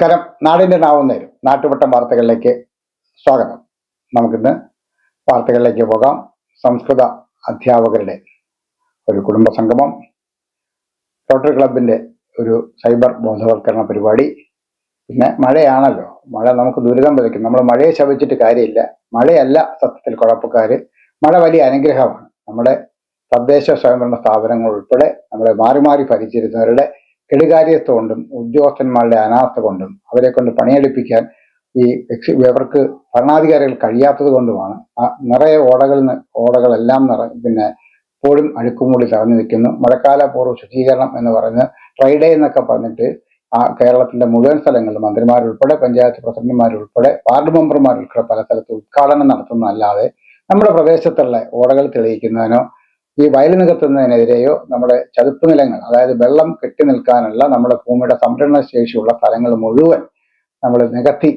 നമസ്കാരം. നാടിന്റെ നാവുന്നേരും നാട്ടുവട്ടം വാർത്തകളിലേക്ക് സ്വാഗതം. നമുക്കിന്ന് വാർത്തകളിലേക്ക് പോകാം. സംസ്കൃത അധ്യാപകരുടെ ഒരു കുടുംബ സംഗമം റോട്ടറി ക്ലബിന്റെ ഒരു സൈബർ ബോധവൽക്കരണ പരിപാടി. പിന്നെ മഴയാണല്ലോ. മഴ നമുക്ക് ദുരിതം വിതയ്ക്കും. നമ്മൾ മഴയെ ശപിച്ചിട്ട് കാര്യമില്ല. മഴയല്ല സത്യത്തിൽ കുഴപ്പക്കാർ മഴ വലിയ അനുഗ്രഹമാണ്. നമ്മുടെ തദ്ദേശ സ്വയംഭരണ സ്ഥാപനങ്ങൾ ഉൾപ്പെടെ നമ്മളെ മാറി മാറി ഭരിച്ചിരുന്നവരുടെ കെടുകാര്യത്വം കൊണ്ടും ഉദ്യോഗസ്ഥന്മാരുടെ അനാസ്ഥ കൊണ്ടും അവരെ കൊണ്ട് പണിയെടുപ്പിക്കാൻ ഈ ഇവർക്ക് ഭരണാധികാരികൾ കഴിയാത്തത് കൊണ്ടുമാണ് ആ നിറയെ ഓടകൾ ഓടകളെല്ലാം നിറ പിന്നെ ഇപ്പോഴും അഴുക്കുമൂടി തറഞ്ഞു നിൽക്കുന്നു. മഴക്കാല പൂർവ ശുചീകരണം എന്ന് പറഞ്ഞ് ട്രൈഡേ എന്നൊക്കെ പറഞ്ഞിട്ട് ആ കേരളത്തിന്റെ മുഴുവൻ സ്ഥലങ്ങളിലും മന്ത്രിമാരുൾപ്പെടെ പഞ്ചായത്ത് പ്രസിഡന്റുമാരുൾപ്പെടെ വാർഡ് മെമ്പർമാരുൾപ്പെടെ പല സ്ഥലത്ത് ഉദ്ഘാടനം നടത്തുന്നതല്ലാതെ നമ്മുടെ പ്രദേശത്തുള്ള ഓടകൾ തെളിയിക്കുന്നതിനോ ഈ വയൽ നികത്തുന്നതിനെതിരെയോ നമ്മുടെ ചതുപ്പ് നിലങ്ങൾ അതായത് വെള്ളം കെട്ടി നിൽക്കാനുള്ള നമ്മുടെ ഭൂമിയുടെ സംരക്ഷണ ശേഷിയുള്ള സ്ഥലങ്ങൾ മുഴുവൻ നമ്മൾ നികത്തി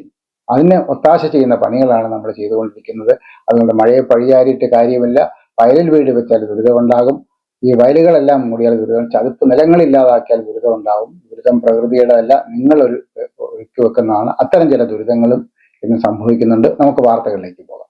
അതിനെ ഒത്താശ ചെയ്യുന്ന പണികളാണ് നമ്മൾ ചെയ്തുകൊണ്ടിരിക്കുന്നത്. അതുകൊണ്ട് മഴയെ പഴിയാരിയിട്ട് കാര്യമില്ല. വയലിൽ വീട് വെച്ചാൽ ദുരിതമുണ്ടാകും. ഈ വയലുകളെല്ലാം മൂടിയാൽ ദുരിതം ചതുപ്പ് നിലങ്ങൾ ഇല്ലാതാക്കിയാൽ ദുരിതം ഉണ്ടാവും ദുരിതം പ്രകൃതിയുടെ അല്ല നിങ്ങളൊരു ഒരു ഒരുക്കി വെക്കുന്നതാണ്. അത്തരം ചില ദുരിതങ്ങളും ഇന്ന് സംഭവിക്കുന്നുണ്ട്. നമുക്ക് വാർത്തകളിലേക്ക് പോകാം.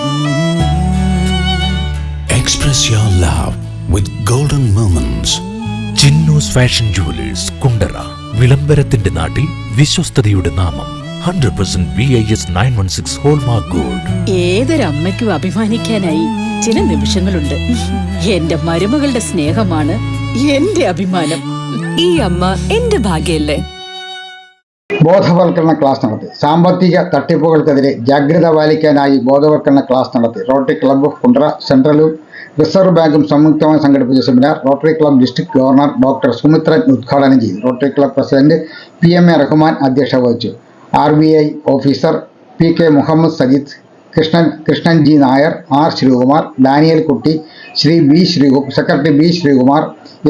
Express your love with golden moments Chinnus fashion jewellers Kundara വിളംബരത്തിന്റെ നാട്ടിൽ വിശ്വസ്തതയുടെ നാമം hundred percent B I S nine one six hallmark gold ഏതൊരമ്മയ്ക്കും അഭിമാനിക്കാനായി ചില നിമിഷങ്ങളുണ്ട്. എന്റെ മരുമകളുടെ സ്നേഹമാണ് എന്റെ അഭിമാനം. ഈ അമ്മ എന്റെ ഭാഗ്യല്ലേ? ബോധവൽക്കരണ ക്ലാസ് നടത്തി. സാമ്പത്തിക തട്ടിപ്പുകൾക്കെതിരെ ജാഗ്രത പാലിക്കാനായി ബോധവൽക്കരണ ക്ലാസ് നടത്തി. റോട്ടറി ക്ലബ്ബ് കുണ്ട്ര സെൻട്രലും റിസർവ് ബാങ്കും സംയുക്തമായി സംഘടിപ്പിച്ച seminar rotary club district governor doctor Sumithran ഉദ്ഘാടനം ചെയ്തു. Rotary club president P M A Rahman അധ്യക്ഷത വഹിച്ചു. R B I officer P K Muhammad Sajid Krishnan Krishnan G Nair R Sreekumar Daniel Kutty Sree B ശ്രീകു secretary B Sreekumar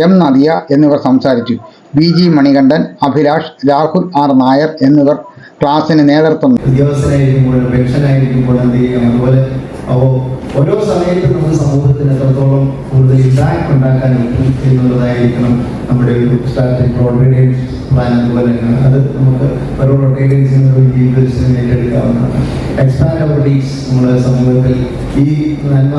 M Nadia എന്നിവർ സംസാരിച്ചു. B G Manikandan Abhilash Rahul R Nair എന്നിവർ ക്ലാസിന് നേതൃത്വം. ഉദ്യോഗസ്ഥനായിരിക്കുമ്പോൾ പെൻഷനായിരിക്കുമ്പോൾ അതുപോലെ ഓരോ സമയത്തും നമ്മുടെ സമൂഹത്തിന് എത്രത്തോളം കൂടുതൽ ഇമ്പാക്ട് ഉണ്ടാക്കാൻ പറ്റും എന്നുള്ളതായിരിക്കണം നമ്മുടെ ഒരു സ്ട്രാറ്റജിക് റോട്ടേറിയൻ പ്ലാൻ അതുപോലെ തന്നെ. അത് നമുക്ക് ഓരോ ജീവിതത്തിന് ഏറ്റെടുക്കാവുന്നതാണ്. എക്സ്പാൻഡ് അവർ നമ്മുടെ സമൂഹത്തിൽ. ഈ നന്മ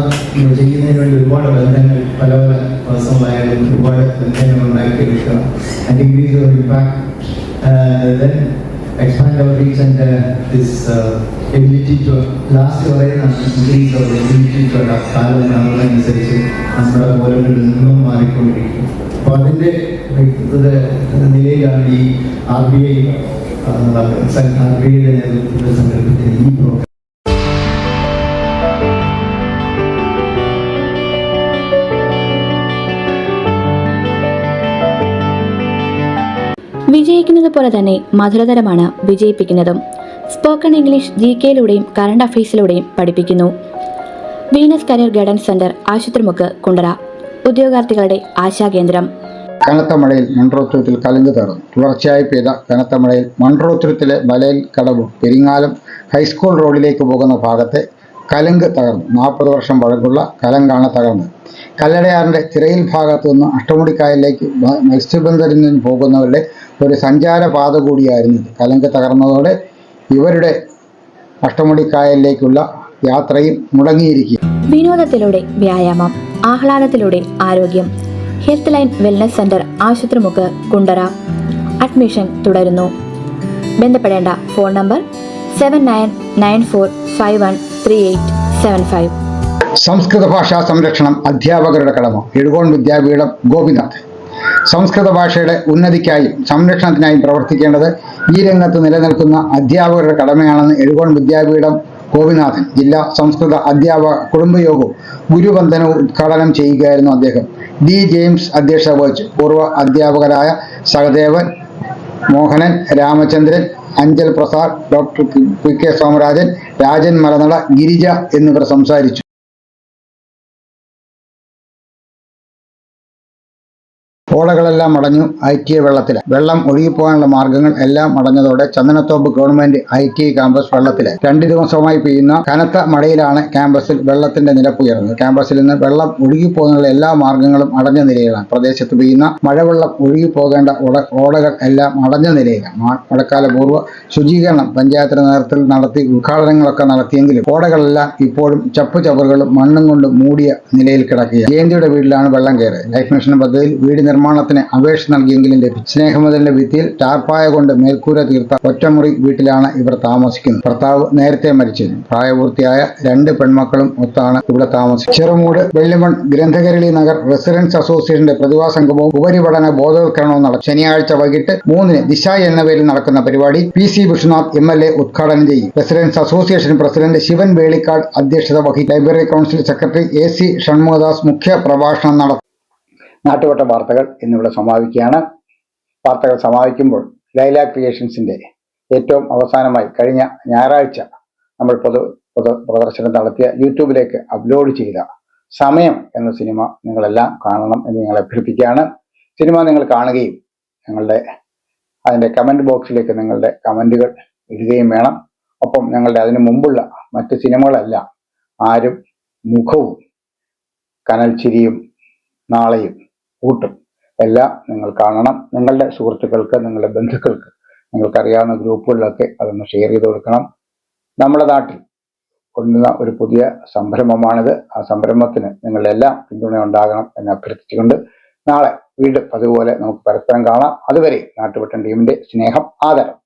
ചെയ്യുന്നതിന് വേണ്ടി ഒരുപാട് ബന്ധങ്ങൾ പല പല പേഴ്സണലായാലും ഒരുപാട് ബന്ധങ്ങൾ ഉണ്ടാക്കിയെടുക്കണം. And increase impact expand our reach and uh, this uh, ability to last പറയുന്നതാണ് increase our ability to adapt കാലം മാറുന്നതനുസരിച്ച് നമ്മുടെ ഓരോരിൽ നിന്നും മാറിക്കൊണ്ടിരിക്കും. അപ്പോൾ അതിന്റെ നിലയിലാണ് ഈ R B I R B ഐയുടെ നേതൃത്വത്തിൽ സംഘടിപ്പിച്ച ഈ പ്രോഗ്രാം വിജയിക്കുന്നത് പോലെ തന്നെ മധുരതരമാണ് വിജയിപ്പിക്കുന്നതും. സ്പോക്കൺ ഇംഗ്ലീഷ് ജി കെയിലൂടെയും കറണ്ട് അഫയേഴ്സിലൂടെയും പഠിപ്പിക്കുന്നു. Venus career guidance centre Asupathrimukku Kundara. ഉദ്യോഗാർത്ഥികളുടെ ആശാകേന്ദ്രം. കനത്ത മഴയിൽ മൺറോത്രത്തിൽ കലങ്ക് തകർന്നു. തുടർച്ചയായി പെയ്ത കനത്ത മഴയിൽ മൺട്രോത്തുരത്തിലെ വലയിൽ കടവ് പെരിങ്ങാലം ഹൈസ്കൂൾ റോഡിലേക്ക് പോകുന്ന ഭാഗത്തെ കലങ്ക് തകർന്നു. നാൽപ്പത് വർഷം പഴക്കമുള്ള കലങ്കാണ് തകർന്നത്. കല്ലടയാറിന്റെ തിരയിൽ ഭാഗത്തു നിന്ന് അഷ്ടമുടിക്കായലിലേക്ക് മത്സ്യബന്ധനിൽ നിന്ന് പോകുന്നവരുടെ ഒരു സഞ്ചാരപാത കൂടിയായിരുന്നു ഇത്. കലങ്ക് തകർന്നതോടെ ഇവരുടെ അഷ്ടമുടിക്കായലിലേക്കുള്ള യാത്രയും മുടങ്ങിയിരിക്കും വിനോദത്തിലൂടെ വ്യായാമം ആഹ്ലാദത്തിലൂടെ ആരോഗ്യം health line wellness centre Asupathrimukku Kundara. Admission തുടരുന്നു. ബന്ധപ്പെടേണ്ട phone number seven nine nine four five one three eight seven five. സംസ്കൃത ഭാഷാ സംരക്ഷണം അധ്യാപകരുടെ കടമ. എഴുകോൺ വിദ്യാപീഠം ഗോപിനാഥ്. സംസ്കൃത ഭാഷയുടെ ഉന്നതിക്കായും സംരക്ഷണത്തിനായും പ്രവർത്തിക്കേണ്ടത് ഈ രംഗത്ത് നിലനിൽക്കുന്ന അധ്യാപകരുടെ കടമയാണെന്ന് എഴുകോൺ വിദ്യാപീഠം ഗോപിനാഥൻ ജില്ലാ സംസ്കൃത അധ്യാപക കുടുംബയോഗവും ഗുരുവന്ദനവും ഉദ്ഘാടനം ചെയ്യുകയായിരുന്നു അദ്ദേഹം. ഡി ജെയിംസ് അധ്യക്ഷത വഹിച്ചു. പൂർവ അധ്യാപകരായ Sahadevan Mohanan Ramachandran Anchal Prasad doctor P K Somarajan Rajan Malanada Girija എന്നിവർ സംസാരിച്ചു. ഓടകളെല്ലാം അടഞ്ഞു ഐ ടി ഐ വെള്ളത്തിൽ വെള്ളം ഒഴുകിപ്പോകാനുള്ള മാർഗങ്ങൾ എല്ലാം അടഞ്ഞതോടെ Chandanathoppu government I T I campus വെള്ളത്തിൽ. രണ്ടു ദിവസമായി പെയ്യുന്ന കനത്ത മഴയിലാണ് ക്യാമ്പസിൽ വെള്ളത്തിന്റെ നിരപ്പ് ഉയർന്നത്. ക്യാമ്പസിൽ നിന്ന് വെള്ളം ഒഴുകിപ്പോകാനുള്ള എല്ലാ മാർഗങ്ങളും അടഞ്ഞ നിലയിലാണ്. പ്രദേശത്ത് പെയ്യുന്ന മഴവെള്ളം ഒഴുകിപ്പോകേണ്ട ഓട- ഓടകൾ എല്ലാം അടഞ്ഞ നിലയിലാണ്. മഴക്കാലപൂർവ മഴക്കാല പൂർവ ശുചീകരണം പഞ്ചായത്തിന്റെ നേതൃത്വത്തിൽ നടത്തി ഉദ്ഘാടനങ്ങളൊക്കെ നടത്തിയെങ്കിലും ഓടകളെല്ലാം ഇപ്പോഴും ചപ്പു ചവറുകളും മണ്ണും കൊണ്ട് മൂടിയ നിലയിൽ കിടക്കുക ജയന്തിയുടെ വീട്ടിലാണ് വെള്ളം കയറിയത്. ലൈഫ് മിഷൻ പദ്ധതിയിൽ വീട് നിർമ്മാണത്തിന് അപേക്ഷ നൽകിയെങ്കിലും ലഭിച്ചു. സ്നേഹമതിലിന്റെ ഭിത്തിയിൽ ടാർപ്പായ കൊണ്ട് മേൽക്കൂര തീർത്ത ഒറ്റമുറി വീട്ടിലാണ് ഇവർ താമസിക്കുന്നത്. ഭർത്താവ് നേരത്തെ മരിച്ചിരുന്നു. പ്രായപൂർത്തിയായ രണ്ട് പെൺമക്കളും ഒത്താണ് ഇവിടെ താമസിക്കുന്നത്. ചെറുമൂട് വെള്ളിമൺ ഗ്രന്ഥകരളി നഗർ റെസിഡൻസ് അസോസിയേഷന്റെ പ്രതിഭാ സംഗമവും ഉപരിപഠന ബോധവൽക്കരണവും നടക്കും. ശനിയാഴ്ച വൈകിട്ട് മൂന്നിന് ദിശ എന്ന പേരിൽ നടക്കുന്ന പരിപാടി P C Vishnunath M L A ഉദ്ഘാടനം ചെയ്യും. Residence association president Sivan Velikkad അധ്യക്ഷത വഹിക്കും. Library council secretary A C Shanmukhadas മുഖ്യ പ്രഭാഷണം നടത്തും. നാട്ടുവട്ട വാർത്തകൾ ഇന്നിവിടെ സമാപിക്കുകയാണ്. വാർത്തകൾ സമാപിക്കുമ്പോൾ ലൈല ക്രിയേഷൻസിന്റെ ഏറ്റവും അവസാനമായി കഴിഞ്ഞ ഞായറാഴ്ച നമ്മൾ പൊതു പൊതു പ്രദർശനം നടത്തിയ യൂട്യൂബിലേക്ക് അപ്ലോഡ് ചെയ്ത സമയം എന്ന സിനിമ നിങ്ങളെല്ലാം കാണണം എന്ന് ഞങ്ങൾ അഭ്യർത്ഥിക്കുകയാണ്. സിനിമ നിങ്ങൾ കാണുകയും ഞങ്ങളുടെ അതിന്റെ കമന്റ് ബോക്സിലേക്ക് നിങ്ങളുടെ കമന്റുകൾ ഇടുകയും വേണം. ഒപ്പം ഞങ്ങളുടെ അതിനു മുമ്പുള്ള മറ്റ് സിനിമകളെല്ലാം ആരും മുഖവും കനൽ ചിരിയും നാളെയും കൂട്ടും. എല്ലാം നിങ്ങൾ കാണണം. നിങ്ങളുടെ സുഹൃത്തുക്കൾക്ക് നിങ്ങളുടെ ബന്ധുക്കൾക്ക് നിങ്ങൾക്കറിയാവുന്ന ഗ്രൂപ്പുകളിലൊക്കെ അതൊന്ന് ഷെയർ ചെയ്ത് കൊടുക്കണം. നമ്മുടെ നാട്ടിൽ കൊണ്ടുവന്ന ഒരു പുതിയ സംരംഭമാണിത്. ആ സംരംഭത്തിന് നിങ്ങളുടെ എല്ലാം പിന്തുണ ഉണ്ടാകണം എന്ന് അഭ്യർത്ഥിച്ചുകൊണ്ട് നാളെ വീണ്ടും അതുപോലെ നമുക്ക് പരസ്പരം കാണാം. അതുവരെ നാട്ടുപെട്ടൻ ടീമിന്റെ സ്നേഹം ആദരം.